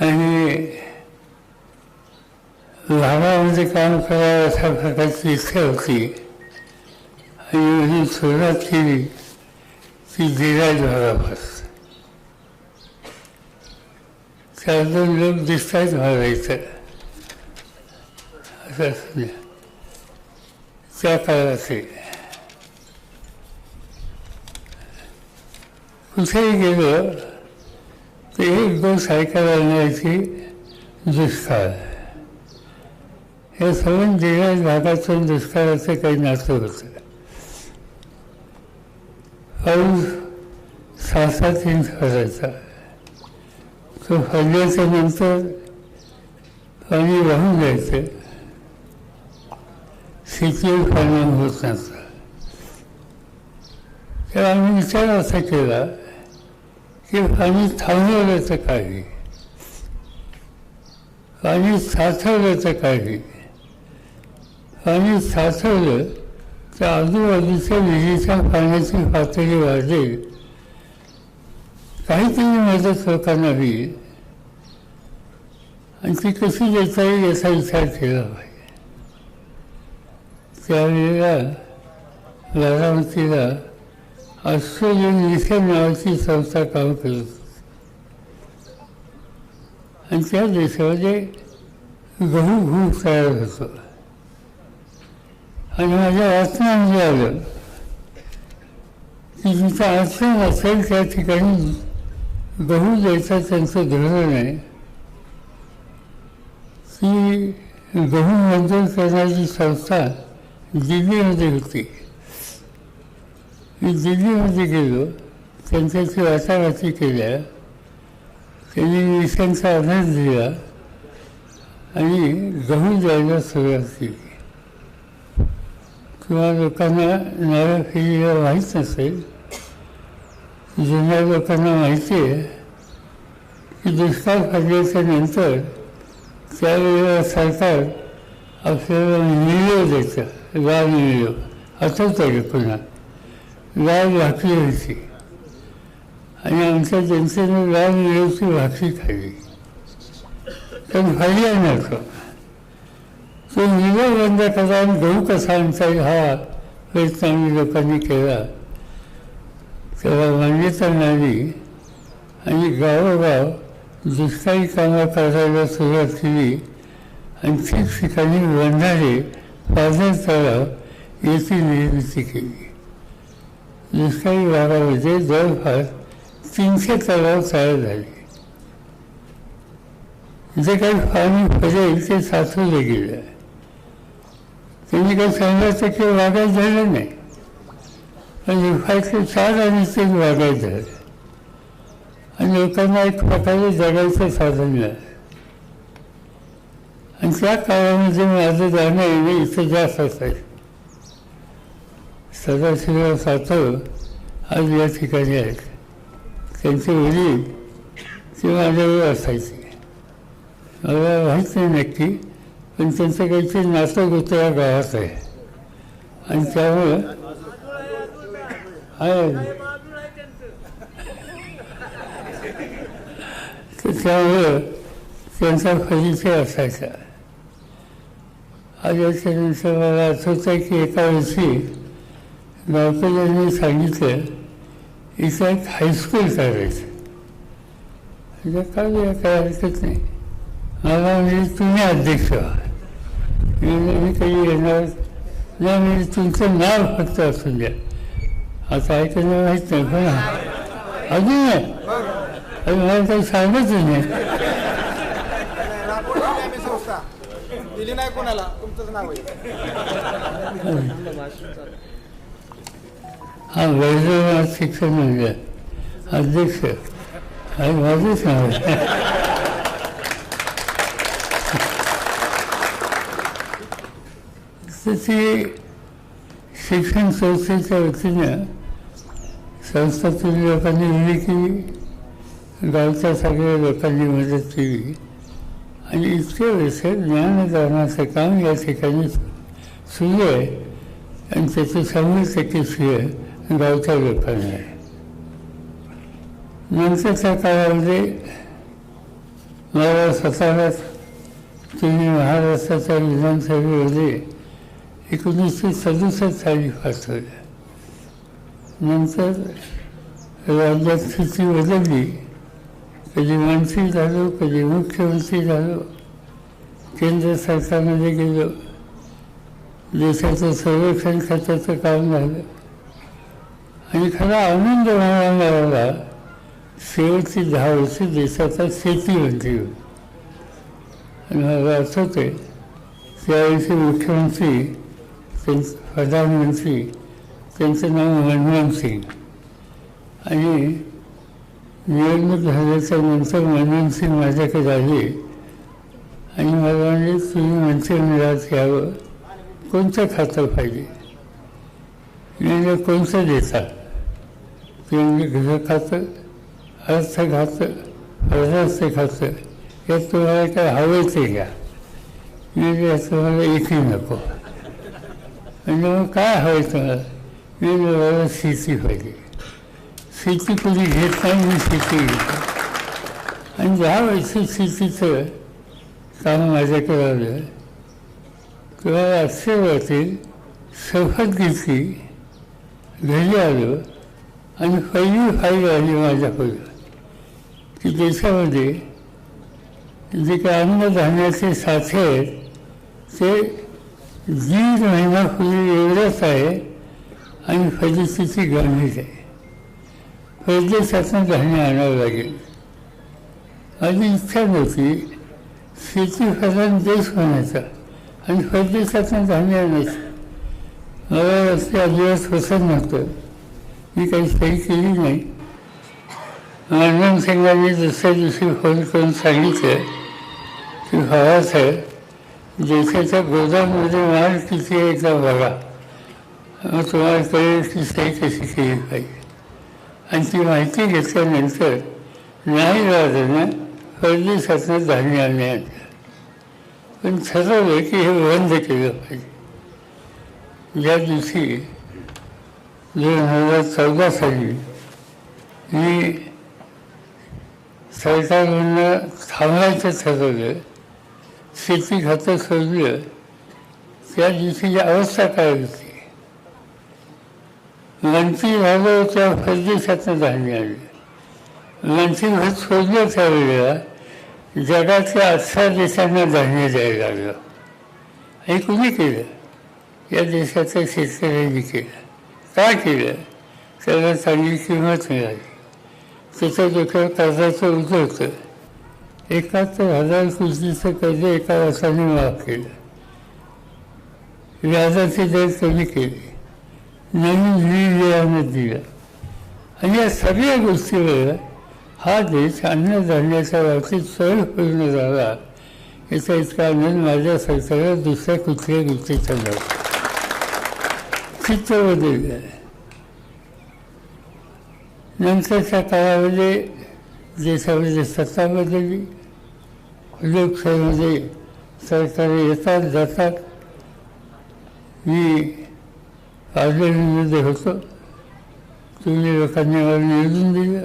आणि लहानामध्ये काम करावं अशा प्रकारची इच्छा होती. आणि म्हणून सुरुवात केली ती धीराज भागापासून चार दोन लोक दिसतात मला इथं असं असं त्या काळाचे कुठेही गेलो तर एक दोन सायकल मिळायची दुष्काळ. हे सगळं दिग्रज भागातून दुष्काळाचं काही नातं होतं पाऊस सहा सात तीन पडायचा. तो पडल्याच्या नंतर पाणी वाहून जायचं. शेतीवर परिणाम होत नव्हतं तर आम्ही विचार असा केला की पाणी थांबवल्याचं तर काही पाणी साठवलं तर काही पाणी साठवलं तर आजूबाजूच्या विजेच्या पाण्याची पातळी वाढेल. काहीतरी मदत लोकांना होईल आणि ती कशी देता येईल याचा विचार केला पाहिजे. त्यावेळेला बारामतीला ऑस्ट्रेलियन मिशन नावाची संस्था काम करत होती. आणि त्या देशामध्ये गहू खूप तयार होतो. आणि माझ्या वाचनामध्ये आलं. की जिथं आश्रम असेल त्या ठिकाणी गहू द्यायचं त्यांचं धोरण आहे. की गहू मंजूर करण्याची संस्था दिल्लीमध्ये होती. मी दिल्लीमध्ये गेलो त्यांच्याशी वाटाघाटी केल्या त्यांनी विषयांचा आधार दिला आणि गहू द्यायला सुरुवात केली किंवा लोकांना नव्या फेरीला माहीत नसेल जुन्या लोकांना माहिती आहे की दुष्काळ पडल्याच्या नंतर त्यावेळेला सरकार आपल्याला मिळव द्यायचं लाल निर्णय असं तरी पुन्हा लाल भाकरी होती. आणि आमच्या जनतेनं लाल मिळवची भाकरी खाल्ली. पण फायदा नव्हतो. तो मिळव बंद करा आणि गहू कसा आणता हा प्रयत्न आम्ही लोकांनी केला. त्याला मान्यता मिळाली. आणि गावोगाव दुष्काळी कामं करायला सुरुवात केली. आणि ठिकठिकाणी बंधारे पाझर तळाव याची निर्मिती केली. दुष्काळी भागामध्ये जवळपास तीनशे तलाव तयार झाले. जे काही पाणी पडेल ते साचवलं गेलं. त्यांनी काही सांगायचं की वागायचं झालं नाही. पण एफायचे चार आणि तीन वागायचं झालं. आणि लोकांना एक प्रकारे जगायचं साधन मिळालं आणि त्या काळामध्ये माझं जाणं येणं इथं जास्त असायचं. सदाशिवराव सातव आज या ठिकाणी आहेत त्यांचे वडील ते माझ्यावर असायचे. मला माहीत नाही नक्की पण त्यांचं काहीतरी नाटक होतं या गावात आहे. आणि त्यामुळं आहे तर त्यामुळं त्यांचा परिचय असायचा. आज याच्यानंतर मला आठवतं की एका वर्षी गावकऱ्यांनी सांगितलं इथं एक हायस्कूल करायचं. म्हणजे काय काय हरकत नाही. मला म्हणजे तुम्ही अध्यक्ष व्हा. मी काही येणार नाही म्हणजे तुमचं नाव फक्त असून द्या. आता ऐकायला माहीत नाही पण अजून नाही. अजून मला काही सांगत नाही. संस्था दिली नाही कोणाला तुमचंच नाव आहे. हा वैद्यनाथ शिक्षण म्हणजे अध्यक्ष. आणि माझंच नाव तशी शिक्षण संस्थेच्या वतीनं संस्थातील लोकांनी दिली की गावच्या सगळ्या लोकांनी मदत केली. आणि इतके वर्ष ज्ञानदानाचं काम या ठिकाणी सुरू आहे. आणि त्याची शंभर टक्के आहे. गावच्या लोकांना आहे नंतरच्या काळामध्ये मला स्वतःलाच तुम्ही महाराष्ट्राच्या विधानसभेमध्ये एकोणीसशे सदुसष्ट साली पाठवलं नंतर राज्यात स्थिती बदलली. कधी मंत्री झालो कधी मुख्यमंत्री झालो. केंद्र सरकारमध्ये गेलो. देशाचं संरक्षण खात्याचं काम झालं. आणि खरा आनंद व्हायला मिळाला शेवटची दहा वर्ष देशाचा शेतीमंत्री होतो आणि मला आठवते त्यावेळेचे मुख्यमंत्री त्यांचे प्रधानमंत्री त्यांचं नाव मनमोहन सिंग आणि निवडणूक झाल्याच्यानंतर मनमोहन सिंग माझ्याकडे आले आणि मला म्हणजे तुम्ही मंत्रिमंडळात यावं. कोणतं खातं पाहिजे? कोणतं देतात ते म्हणजे खातं अर्थ खातं परराष्ट्र खातं यात तुम्हाला काय हवं ते घ्या मी तुम्हाला इथे नको. म्हणजे मग काय हवं तुम्हाला मी मला शेती पाहिजे. शेती कुणी घेत नाही मी शेती घेतो. आणि ज्या वर्षी शेतीचं काम माझ्याकडे आलं तेव्हा आश्चर्य वाटेल शपथ घेतली घरी आलो आणि पहिली फाईल आली माझ्याकडे की देशामध्ये जे काही अन्नधान्याचे साठे आहेत ते दीड महिन्यापूर्वी एवढंच आहे आणि फजितीची गंभीर आहे. परदेशातून धान्य आणावं लागेल. माझी इच्छा नव्हती शेती प्रधान देश होण्याचा आणि परदेशातून धान्य आणायचं. मला रस्ते अजिबात पसंत नव्हतं. मी काही सही केली नाही आनंद सिंगांनी दुसऱ्या दिवशी फोन करून सांगितलं की भावासाहेब जेथेच्या गोदाममध्ये माल किती आहे का बघा. मग तुम्हाला कळेल की सही कशी केली पाहिजे. आणि ती माहिती घेतल्यानंतर नाही राहताना परदेशातनं धान्य आणण्यात पण ठरवलं की हे बंद केलं पाहिजे. ज्या दिवशी दोन हजार चौदा साली मी सरकारकडनं थांबायचं ठरवलं शेती खातं सोडलं त्या दिवशीची अवस्था काय होती मंत्री झालं त्या परदेशातनं धान्य आलं मंत्री घर सोडलं त्यावेळेला जगातल्या अठरा देशांना धान्य द्यायला लागलं हे कुणी केलं या देशाच्या शेतकऱ्यांनी केलं काय केलं त्याला चांगली किंमत मिळाली. त्याच्या डोक्यावर कर्जाचं उज होतं. एकाहत्तर हजार कोटीचं कर्ज एका वर्षाने माफ केलं. व्याजाचे दर कमी केले. नवीन निर्णयानं दिलं. आणि या सगळ्या गोष्टीवर हा देश अन्नधान्याच्या बाबतीत स्वयंपूर्ण झाला. याचा इतका आनंद माझ्या सरकारला दुसऱ्या कुठल्या गोष्टीचा चित्र चित्त नंतरच्या काळामध्ये देशामध्ये सत्ता बदलली लोकशाहीमध्ये सरकार येतात जातात मी पार्लमेंटमध्ये होतो तुम्ही लोकांनी मला निवडून दिलं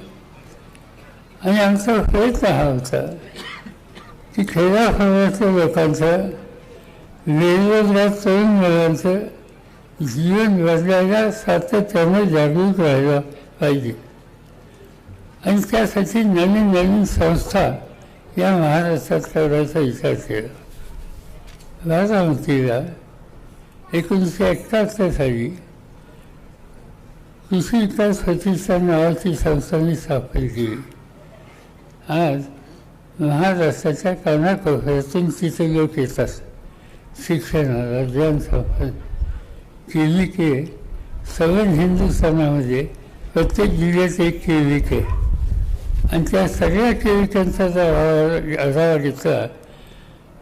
आणि आमचा प्रयत्न हा होता की खेड्यापाड्यातल्या लोकांचं वेगवेगळ्या तरुण मुलांचं जीवन बदलायला सातत्यानं जागरूक राहायला पाहिजे. आणि त्यासाठी नवीन नवीन संस्था या महाराष्ट्रात करायचा विचार केला. बारामतीला एकोणीसशे एकाहत्तर साली कृषी विकास प्रतिष्ठान नावाची संस्था मी स्थापन केली. आज महाराष्ट्राच्या कानाकोपऱ्यातून तिथे लोक येतात. शिक्षणाला ज्ञान संपन्न क्लिनिक आहे. सगळं हिंदुस्थानामध्ये प्रत्येक जिल्ह्यात एक क्लिनिक आहे. आणि त्या सगळ्या क्लिनिकांचा जर आढावा घेतला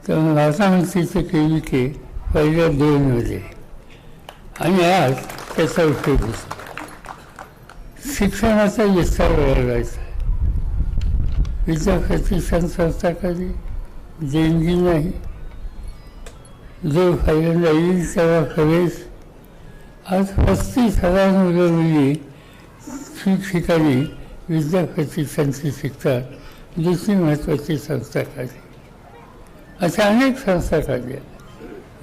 तर महात्मांतीचं क्लिनिक आहे पहिल्या दोनमध्ये आणि आज त्याचा उपयोग होतो. शिक्षणाचा विस्तार वाढवायचा विद्या प्रतिष्ठान संस्था कधी देणगी नाही. जो पहिल्यांदा येईल तेव्हा प्रवेश आज पस्तीस हजार मुलं मुली ठिकठिकाणी विद्या प्रतिष्ठानची शिकतात दुसरी महत्त्वाची संस्था काढली. अशा अनेक संस्था काढल्या.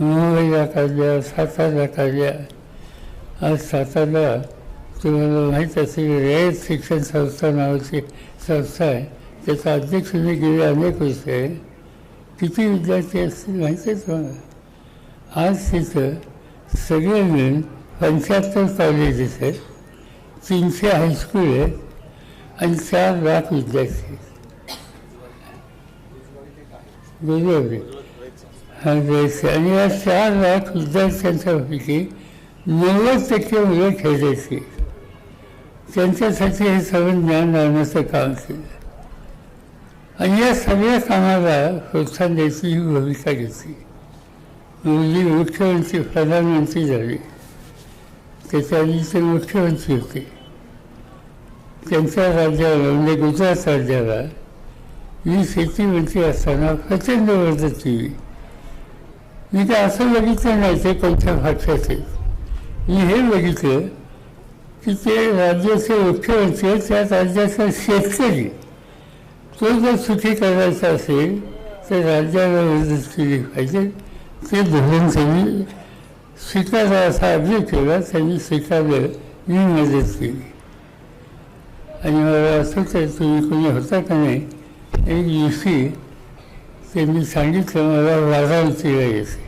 मुंबईला काढल्या सातारला काढल्या. आज सातारला तुम्हाला माहीत असेल रयत शिक्षण संस्था नावाची संस्था आहे. त्याचा अध्यक्ष मी गेले अनेक वर्ष आहे. किती विद्यार्थी असतील माहिती आहे तुम्हाला? आज तिथं सगळे मिळून पंच्याहत्तर कॉलेजेस आहेत तीनशे हायस्कूल आहेत आणि चार लाख विद्यार्थी आहेत. आणि या चार लाख विद्यार्थ्यांच्यापैकी नव्वद टक्के मुलं खेळायची त्यांच्यासाठी हे सगळं ज्ञान लावण्याचं काम केलं. आणि या सगळ्या कामाला प्रोत्साहन द्यायची ही भूमिका घेतली. मुलगी मुख्यमंत्री प्रधानमंत्री झाली. त्याच्या आधी मुख्यमंत्री होते त्यांच्या राज्याला म्हणजे गुजरात राज्याला मी शेतीमंत्री असताना प्रचंड मदत केली मी ते असं बघितलं नाही ते कोणत्या भाषेत मी हे बघितलं की ते राज्याचे मुख्यमंत्री त्या राज्याचा शेतकरी तो जर सुखी करायचा असेल तर राज्याला मदत केली पाहिजे ते धोरण त्यांनी स्वीकारा असा अर्ज केला त्यांनी स्वीकारलं मी मदत केली आणि मला असं तर तुम्ही कोणी होता का नाही एक दिवशी त्यांनी सांगितलं मला वाराणसीला यायचे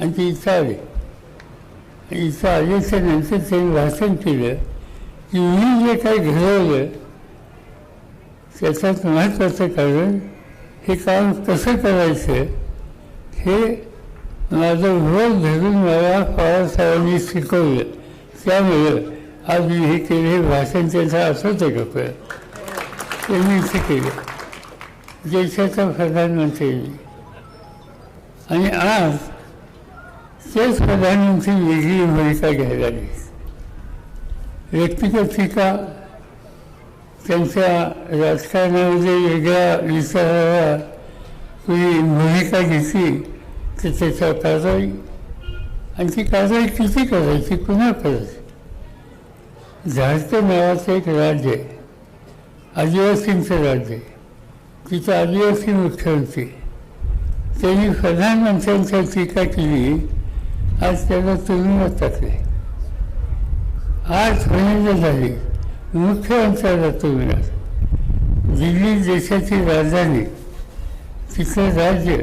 आणि ते इथं आले आणि इथं आल्याच्यानंतर त्यांनी भाषण केलं की मी जे काय घडवलं त्याच्यात महत्त्वाचं कारण हे काम कसं करायचं हे माझं भर धरून मला पवारसाहेबांनी शिकवलं. त्यामुळं आज मी हे केले हे भाषण त्यांचं असंच आहे का त्यांनी इथे केलं देशाचा प्रधानमंत्री आणि आज तेच प्रधानमंत्री वेगळी भूमिका घ्यायला लागली व्यक्तिगत टीका त्यांच्या राजकारणामध्ये वेगळ्या विचाराला कोणी भूमिका घेतली. तर त्याच्या कारवाई आणि ती कारवाई किती करायची पुन्हा करायची झारखंड नावाचं एक राज्य आहे आदिवासींचं राज्य आहे तिथं आदिवासी मुख्यमंत्री त्यांनी प्रधानमंत्र्यांच्या टीका केली आज त्याला तुरुंगात टाकले आज महिने झाली मुख्यमंत्र्याला तुरुंगात दिल्ली देशाची राजधानी तिथलं राज्य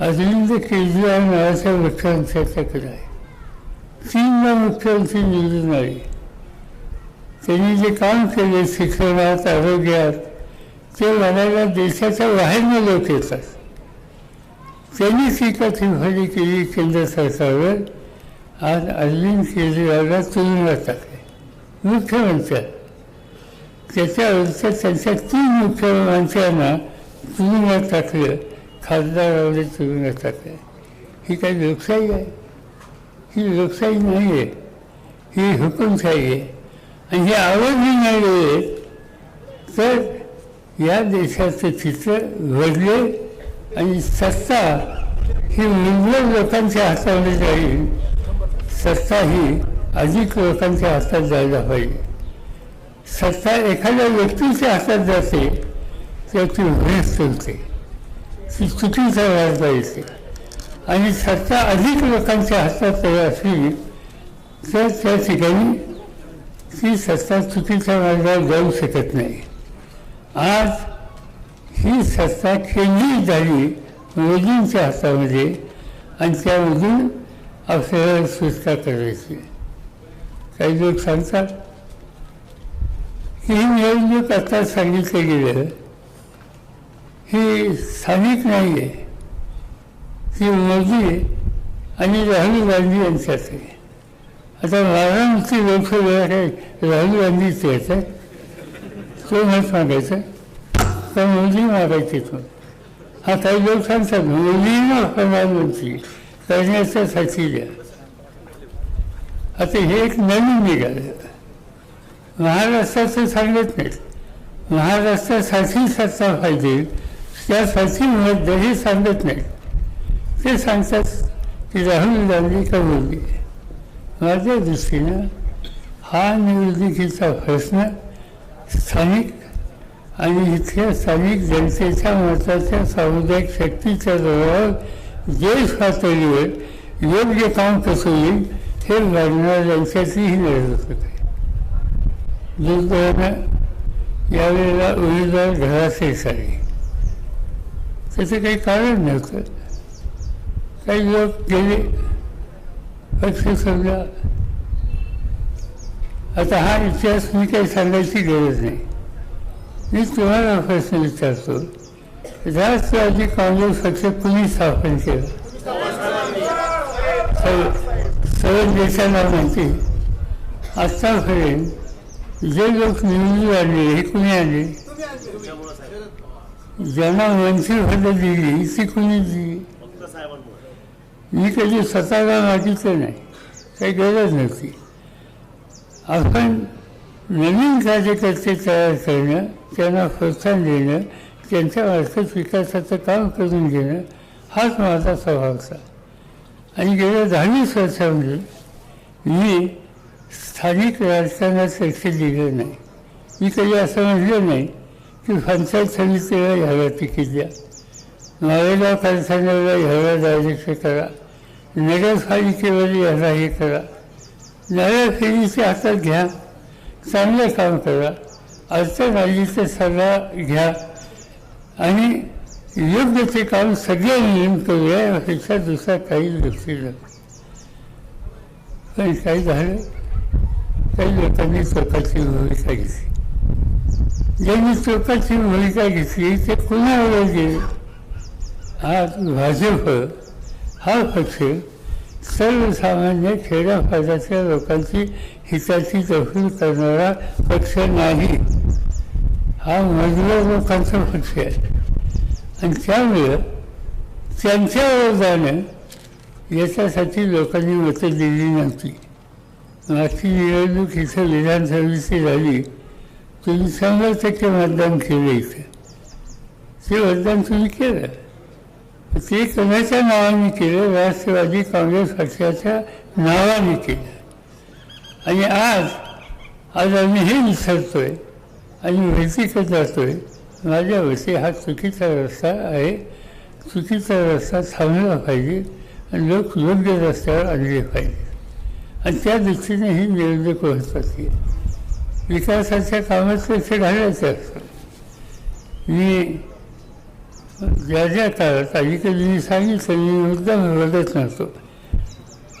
अरविंद केजरीवाल नावाच्या मुख्यमंत्र्याच्याकडे आहे तीनदा मुख्यमंत्री निवडून आले त्यांनी जे काम केले शिक्षणात आरोग्यात ते मला देशाच्या बाहेरनं लोक येतात त्यांनी टीका टिप्पणी केली केंद्र सरकारवर आज अरविंद केजरीवालला तुरुंगात टाकले मुख्यमंत्र्या त्याच्यावरच्या त्यांच्या तीन मुख्यमंत्र्यांना तुरुंगात टाकलं खासदार खासदारावर असतात काय ही काही लोकशाही आहे. ही लोकशाही नाही आहे. ही हुकुमशाही आहे. आणि ही आवडली नाही आहे. तर या देशाचं चित्र घडले आणि सत्ता ही मूलभूत लोकांच्या हातामध्ये जाईल. सत्ता ही अधिक लोकांच्या हातात जायला पाहिजे सत्ता एखाद्या व्यक्तीच्या हातात जाते तर ती वेळ चलते ती चुकीचा वाजता येते आणि सत्ता अधिक लोकांच्या हातात असली तर त्या ठिकाणी ती सत्ता चुकीच्या मार्गावर जाऊ शकत नाही. आज ही सत्ता केंद्रित झाली मोदींच्या हातामध्ये आणि त्यामधून आपल्याला सुटका करायची. काही लोक सांगतात की हे निवडणूक आता सांगितलं गेलं ही स्थानिक नाही आहे ही मोदी आणि राहुल गांधी यांच्यात आहे आता वाराणसी लोकसभेला काय राहुल गांधीच यायचं तो मत मागायचा? तर मोदी मागायचे तो हा काही लोक सांगतात मोदींना प्रधानमंत्री करण्याच्यासाठी द्या आता हे एक नवीन निघालं. महाराष्ट्राचं सांगत नाहीत. महाराष्ट्रासाठी सत्ता पाहिजे. त्यासाठी साथीमुळे जरी सांगत नाहीत ते सांगतात की राहुल गांधी का मोदी माझ्या दृष्टीनं हा निवडणुकीचा प्रश्न स्थानिक आणि इथल्या स्थानिक जनतेच्या मताच्या सामुदायिक शक्तीच्या जोरावर देश पातळीवर योग्य काम कसं येईल हे लढणार यांच्यातलीही लढत आहे दुर्दैवानं यावेळेला उमेदवार घराचे सारे त्याचं काही कारण नव्हतं. काही लोक गेले पक्ष समजा आता हा इतिहास मी काही सांगायची गरज नाही. मी तुम्हाला प्रश्न विचारतो. राष्ट्रवादी काँग्रेस पक्ष कुणी स्थापन केलं? सर्व देशाला माहिती आत्तापर्यंत जे लोक निवडून आले हे कुणी आले? ज्यांना मंत्रिपदं दिली ती कुणी दिली मी कधी स्वतःला मागितलं नाही काही गरज नव्हती आपण नवीन कार्यकर्ते तयार करणं त्यांना प्रोत्साहन देणं त्यांच्या मार्फत विकासाचं काम करून घेणं हाच माझा स्वभाव होता आणि गेल्या दहावीस वर्षामध्ये मी स्थानिक राजकारणात लक्ष दिलं नाही. मी कधी असं म्हटलं नाही की पंचायत समितीला ह्याला तिकीट द्या. मावेला कारखान्याला ह्याला डायरेक्ट करा. नगरपालिकेवर ह्याला हे करा. नव्या हातात घ्या. चांगलं काम करा. अडचण आली तर सल्ला घ्या. आणि योग्य ते काम सगळे नियम करूया यापेक्षा दुसरा काही लक्ष पण काही झालं काही लोकांनी स्वतःची भूमिका घेतली. ज्यांनी स्वतःची भूमिका घेतली ते पुन्हा गेले आज भाजप हा। पक्ष सर्वसामान्य खेड्यापाड्याच्या लोकांची हिताची तरतूद करणारा पक्ष नाही। हा मजबूर लोकांचा पक्ष आहे आणि त्यामुळं त्यांच्यावर जाणं याच्यासाठी लोकांनी मतं दिली नव्हती मागची निवडणूक इथं विधानसभेची झाली तुम्ही शंभर टक्के मतदान केलं इथे ते मतदान तुम्ही केलं. ते कोणाच्या नावाने केलं? राष्ट्रवादी काँग्रेस पक्षाच्या नावाने केलं. आणि आज आज आम्ही हे विसरतोय आणि माहिती जातोय माझ्या वती हा चुकीचा रस्ता आहे. चुकीचा रस्ता थांबला पाहिजे आणि लोक योग्य रस्त्यावर आणले पाहिजे. आणि त्या दृष्टीने ही निवडणूक महत्वाची आहे विकासाच्या कामात लक्ष घालायचं असतं मी ज्या ज्या काळात अलीकडे मी सांगितलं मी मुद्दाम बघत नव्हतो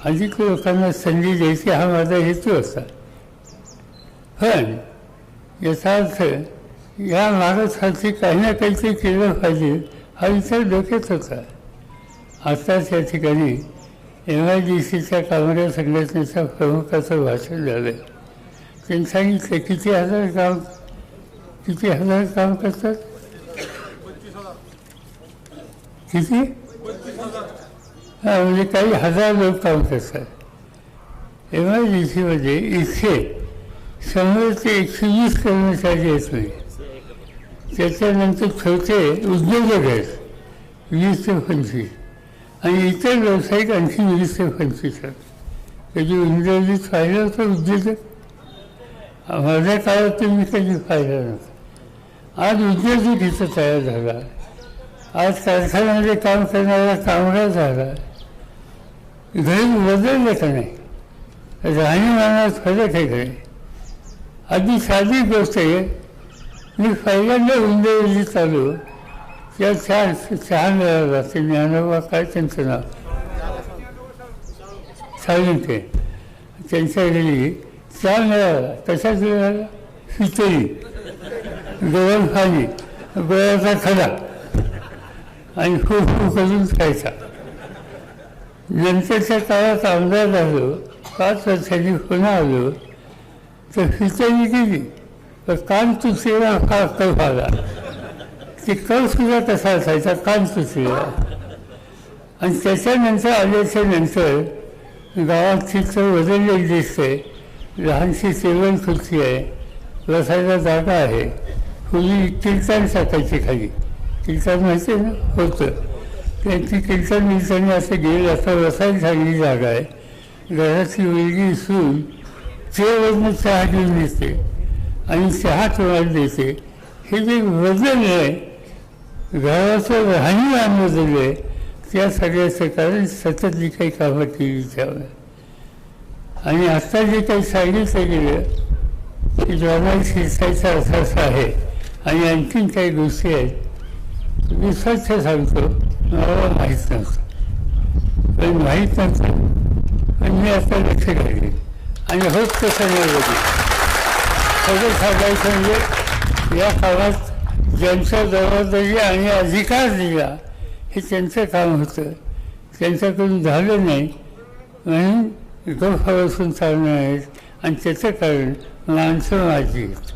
अधिक लोकांना संधी द्यायची हा माझा हेतू होता पण याचा अर्थ या मागासाठी काही ना काहीतरी केलं पाहिजे हा विचार डोक्यात होता. आताच या ठिकाणी एम आय डी सीच्या कामगार संघटनेच्या प्रमुखाचं भाषण झालं त्यांनी सांगितलं किती हजार काम किती हजार काम करतात? किती? हा म्हणजे काही हजार लोक काम करतात. एम आय सीमध्ये इथे शंभर ते एकशे वीस कर्मचारी आहेत नाही त्याच्यानंतर छोटे उद्योजक आहेत वीस ते पंचवीस. आणि इतर व्यावसायिक आणखी वीस ते पंचवीस आहेत. कधी इंग्रजीत पाहिलं होतं उद्योजक माझ्या काळात मी कधी पाहिलं नव्हतं. आज उद्योजक इथं तयार झाला. आज कारखान्यामध्ये काम करणारा कामगार झाला. घरी बदललं का नाही? राहणीमानात फरक आहे घरी अगदी साधी गोष्ट आहे. मी पहिल्यांदा उंदरली चालू. त्या चहा चहा मिळाला ते ज्ञानोबा काय त्यांचं नाव? सावंत त्यांच्या घरी चहा तशाच खिचडी गवळ खाली गोळ्याचा खडा आणि खूप खूप करून खायचा. नंतरच्या काळात आमदार झालो पाच वर्षांनी पुन्हा आलो तर खिचडी केली तर कान तुचलेला का कफ आला. ते कफ सुद्धा असायचा कान तुचलेला आणि त्याच्यानंतर आल्याच्यानंतर गावात चित्र बदललेलं दिसतंय. लहानशी सेवन खुर्ची आहे बसायला जागा आहे. पूर्वी कीर्तन टाकायची खाली. कीर्तन माहिती ना? होतं. त्यांची कीर्तन मिळताना असं गेलं असं बसायला चांगली जागा आहे. घराची मुलगी सून चेवरनं चहा घेऊन येते आणि चहा तुम्हाला देते. हे जे बदल आहे घराचं राहणीमान आहे त्या सगळ्याचं कारण सतत जी काही कामं केली त्यावर आणि आत्ता जे काही सांगितलं गेलं की जोरात शिरसायचा अर्थ असा आहे. आणि आणखीन काही गोष्टी आहेत मी स्वच्छ सांगतो मला माहीत नव्हतं. पण माहीत नव्हतं पण मी आता लक्ष घातले आणि होत तसं नाही सगळं सांगायचं म्हणजे या कामात ज्यांच्या जबाबदारी आणि अधिकार दिला हे त्यांचं काम होतं. त्यांच्याकडून झालं नाही. म्हणून गप्प बसून चालणे आहेत आणि त्याचं कारण माणसं माझी आहेत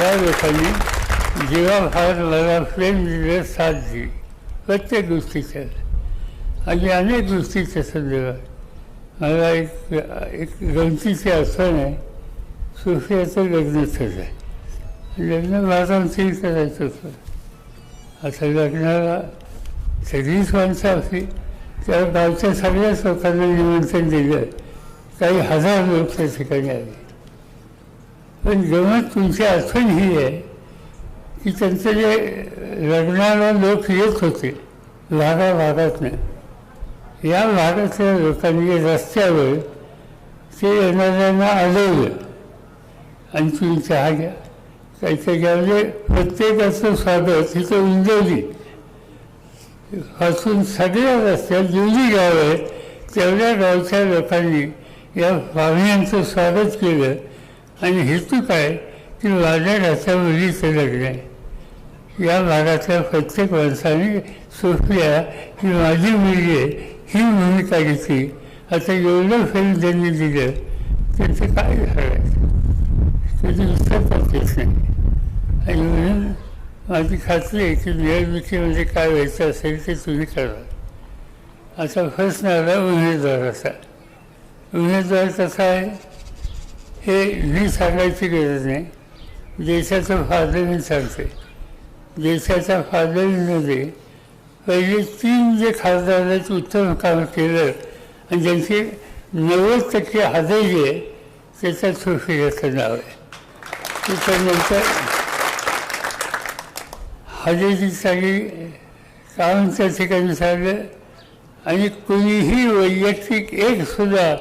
या लोकांनी जीवाभार मला प्रेम दिलं साथ दिली प्रत्येक गोष्टीच्या आणि अनेक गोष्टीच्या संदर्भात मला एक एक गमतीची आठवण आहे. सुफियाचं लग्न आहे. लग्न महाराजांचंही करायचं होतं. आता लग्नाला सगळीच माणसं असली त्या गावच्या सगळ्याच लोकांना निमंत्रण दिलं काही हजार लोक त्या ठिकाणी आले पण जेव्हा तुमची आठवण ही आहे की त्यांचं जे लग्नाला लोक येत होते भागा भागातनं या भागातल्या लोकांनी रस्त्यावर ते येणाऱ्यांना अडवलं आणि तुम्ही चहा घ्या काहीतरी म्हणजे प्रत्येकाचं स्वागत तिथं उंजवली. पासून सगळ्या रस्त्यात जेवढी गाव आहेत तेवढ्या गावच्या लोकांनी या वाघण्यांचं स्वागत केलं. आणि हेतू काय? की माझ्या घरच्या मुलीचं लग्न आहे. या भागातल्या प्रत्येक माणसाने सोफिया ही माझी मुलगी आहे ही भूमिका घेतली. आता एवढं फेल त्यांनी दिलं त्याचं काय झालं? त्याची उत्तर पडतेच नाही. आणि म्हणून माझी खात्री आहे की निवडणुकीमध्ये काय व्हायचं असेल ते तुम्ही करा. आता फसणारा आला उमेदवाराचा. उमेदवार कसा आहे हे मी सांगायची गरज नाही. देशाचं फायदा मी सांगते देशाच्या फादरीमध्ये पहिले तीन जे खासदारांचं उत्तम काम केलं आणि ज्यांची नव्वद टक्के हजेरी आहे त्याच्यात सुफियाचं नाव आहे. त्याच्यानंतर हजेरीसाठी चांगली त्या ठिकाणी झालं आणि कोणीही वैयक्तिक एक सुद्धा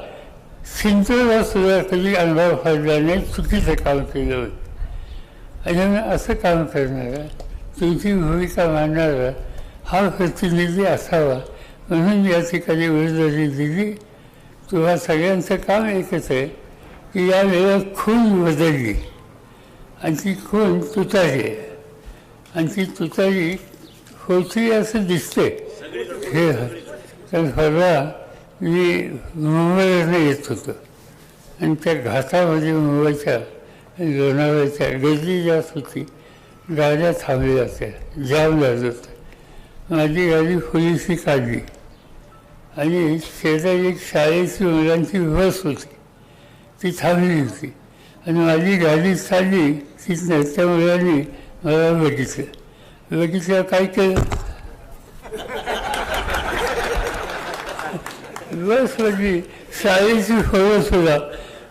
सुद्धा कधी अनुभव फाडला चुकीचं काम केलं होतं. आणि असं काम करणारा तुमची भूमिका मांडणारा हा प्रतिनिधी असावा. म्हणून या ठिकाणी उमेदवारी दिली तुम्हा सगळ्यांचं काम एकच आहे की या वेळेला खून बदलली आणि ती खून तुतारी आहे. आणि ती तुतारी होती असं दिसते. हे तर परवा मी मुंबईवरनं येत होतं. आणि त्या घाटामध्ये मुंबईच्या लोणावळ्याच्या गर्दी जास्त होती. गाड्या थांबल्या होत्या जाम लागत होतं. माझी गाडी पोलिसी काढली. आणि शेजारी एक शाळेची मुलांची बस होती. ती थांबली होती. आणि माझी गाडी चालली. तिथनं त्या मुलांनी मला बघितलं काय केलं बस म्हणजे शाळेची फळं सुद्धा.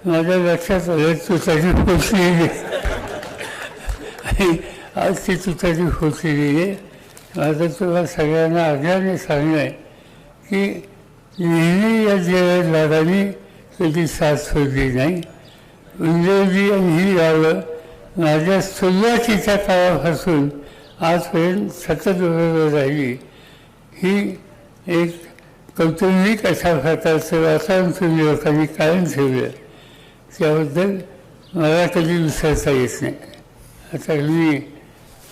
माझ्या लक्षात आलं तुताची पोचलेली आणि आज ती तुताची पोचलेली आहे माझं तुला सगळ्यांना आग्रहाने सांगणं आहे की नेहमी या जयलादाने कधी साथ सोडली नाही. इंग्रजी आणि ही गावं माझ्या सुरुवातीच्या काळापासून आजपर्यंत सतत राहिली. ही एक कौटुंबिक अशा प्रकारचं वातावरण तुम्ही लोकांनी कायम ठेवलं त्याबद्दल मला कधी विसरता येत नाही. आता मी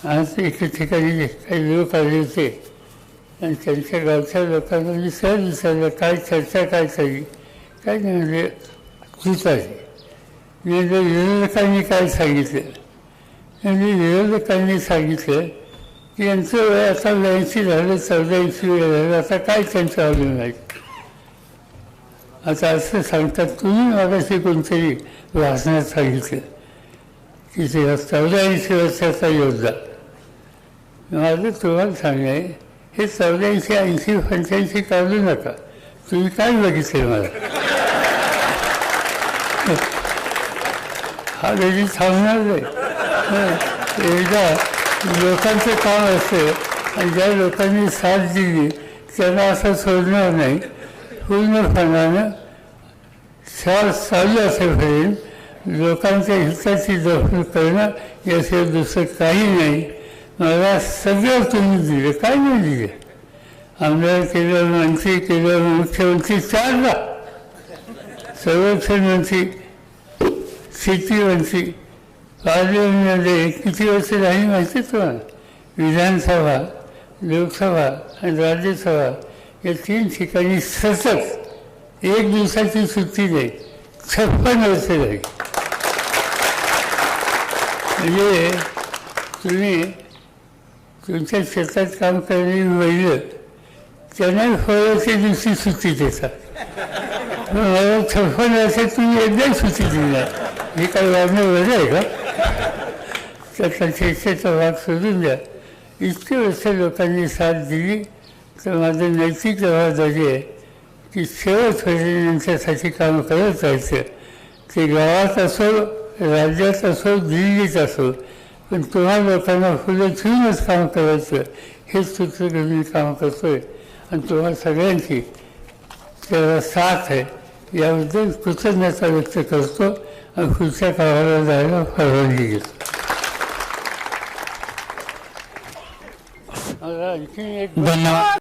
आज एके ठिकाणी काही लोक आले होते. आणि त्यांच्या गावच्या लोकांना मी सहज विचारलं काय चर्चा काय झाली काय नाही म्हणजे तूच आहे. मी विरोधकांनी काय सांगितलं? आणि विरोधकांनी सांगितलं की यांचं वय आता ब्याऐंशी झालं चौदाऐंशी वय झालं आता काय त्यांचं अजून आहे? आता असं सांगतात तुम्ही मागाशी कोणतरी वाचण्यात सांगितलं की ते चौदाऐंशी वर्षाचा योद्धा. माझं तुम्हाला सांगणं आहे हे चौऱ्याऐंशी ऐंशी पंच्याऐंशी काढू नका. तुम्ही काय बघितलं मला? हा घरी थांबणार नाही. एकदा लोकांचं काम असतं आणि ज्या लोकांनी साथ दिली त्यांना असं सोडणार नाही पूर्णपणानं शाळ चालू असेपर्यंत लोकांच्या हिताची जपणूक करणं याशिवाय दुसरं काही नाही मला सगळं तुम्ही दिलं काय नाही दिलं आमदार केलं मंत्री केलं मुख्यमंत्री चारला संरक्षण मंत्री शेती मंत्री पार्लिमेंटमध्ये किती वर्ष राहील माहिती आहे तुम्हाला विधानसभा लोकसभा आणि राज्यसभा या तीन ठिकाणी सतत एक दिवसाची सुट्टी नाही छप्पन वर्ष राहील म्हणजे तुम्ही तुमच्या शेतात काम करणारी महिलं त्यांना फळाच्या दिवशी सुट्टी देतात. पण मला छप्पन वर्षात तुम्ही एकदाच सुट्टी दिली हे काही वाढणं बरं आहे का? त्यातला शिक्षेचा भाग सोडून द्या इतके वर्ष लोकांनी साथ दिली तर माझं नैतिक जबाबदारी आहे की शेवट यांच्यासाठी काम करत राहायचं ते गावात असो राज्यात असो दिल्लीत असो पण तुम्हा लोकांना फुलं ठेवूनच काम करायचं हेच सूत्र घेऊन मी काम करतोय आणि तुम्हा सगळ्यांची त्याला साथ आहे याबद्दल कृतज्ञता व्यक्त करतो आणि पुढच्या कामाला जायला परवानगी घेतो मला आणखी एक धन्यवाद.